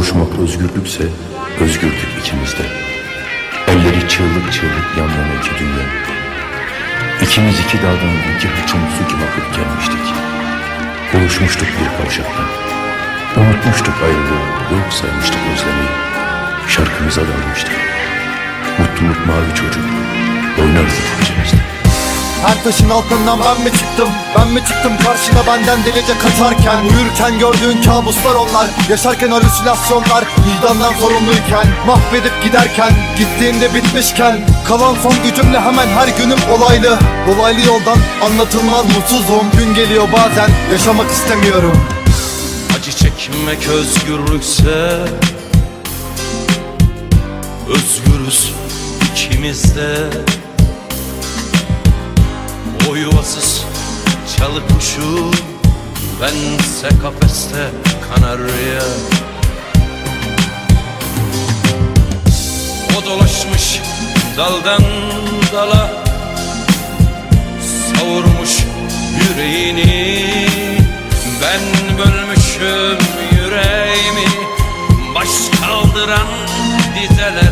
Kavuşmak özgürlükse özgürdük ikimizde. Elleri çığlık çığlık yan yana iki dünya. İkimiz iki dağdan iki hırçın su gibi akıp gelmiştik. Buluşmuştuk bir kavşakta. Unutmuştuk ayrılığı, yok saymıştık özlemeyi. Şarkımıza dalmıştık. Mutluluk mavi çocuk. Her taşın altından ben mi çıktım? Ben mi çıktım karşına benden delice kaçarken? Uyurken gördüğün kabuslar onlar Yaşarken halüsinasyonlar. Vicdandan sorumluyken Mahvedip giderken Gittiğinde bitmişken. Kalan son gücümle hemen her günüm olaylı. Dolaylı yoldan anlatılmaz mutsuzum Gün geliyor bazen yaşamak istemiyorum. Acı çekmek özgürlükse Özgürüz ikimiz de O yuvasız çalı kuşu Bense kafeste kanarya O dolaşmış daldan dala Savurmuş yüreğini. Ben bölmüşüm yüreğimi Baş kaldıran dizelere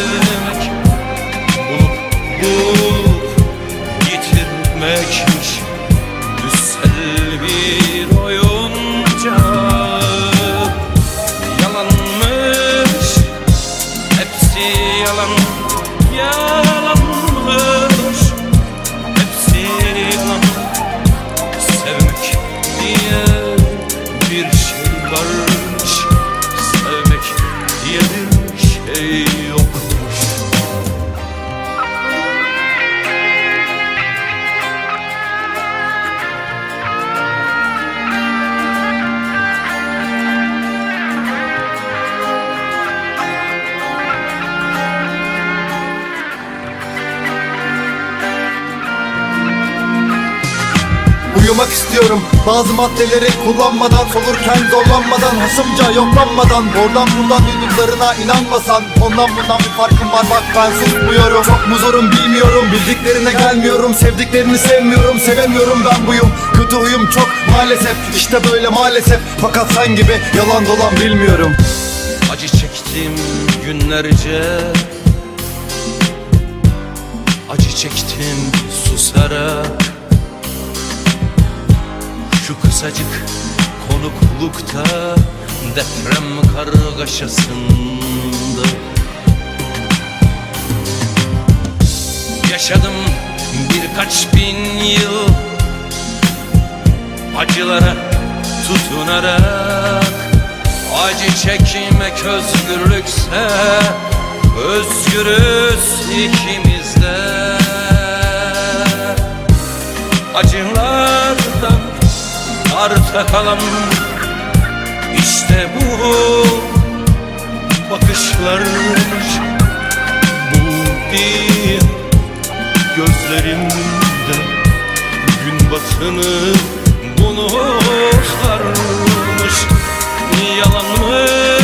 sevmek Bulup bulup yitirmekmiş. Güzel bir oyuncak Yalanmış. Hepsi yalan Yalanmış. Hepsi yalan Sevmek diye bir şey varmış. Sevmek diye bir şey yokmuş Uyumak istiyorum. Bazı maddeleri kullanmadan Solurken zorlanmadan hasımca yoklanmadan Oradan buradan duyduklarına inanmasan Ondan bundan bir farkım var bak ben susmuyorum. Çok mu zorum bilmiyorum bildiklerine gelmiyorum Sevdiklerini sevmiyorum sevemiyorum ben buyum. Kötü huyum çok maalesef işte böyle maalesef. Fakat sen gibi yalan dolan bilmiyorum. Acı çektim günlerce. Acı çektim susarak Şu kısacık konuklukta Deprem kargaşasında. Yaşadım birkaç bin yıl Acılara tutunarak. Acı çekmek özgürlükse Özgürüz ikimiz de takalım İşte bu bakışlar Bu değil gözlerimde Gün batını bunu sarmış Yalan mı?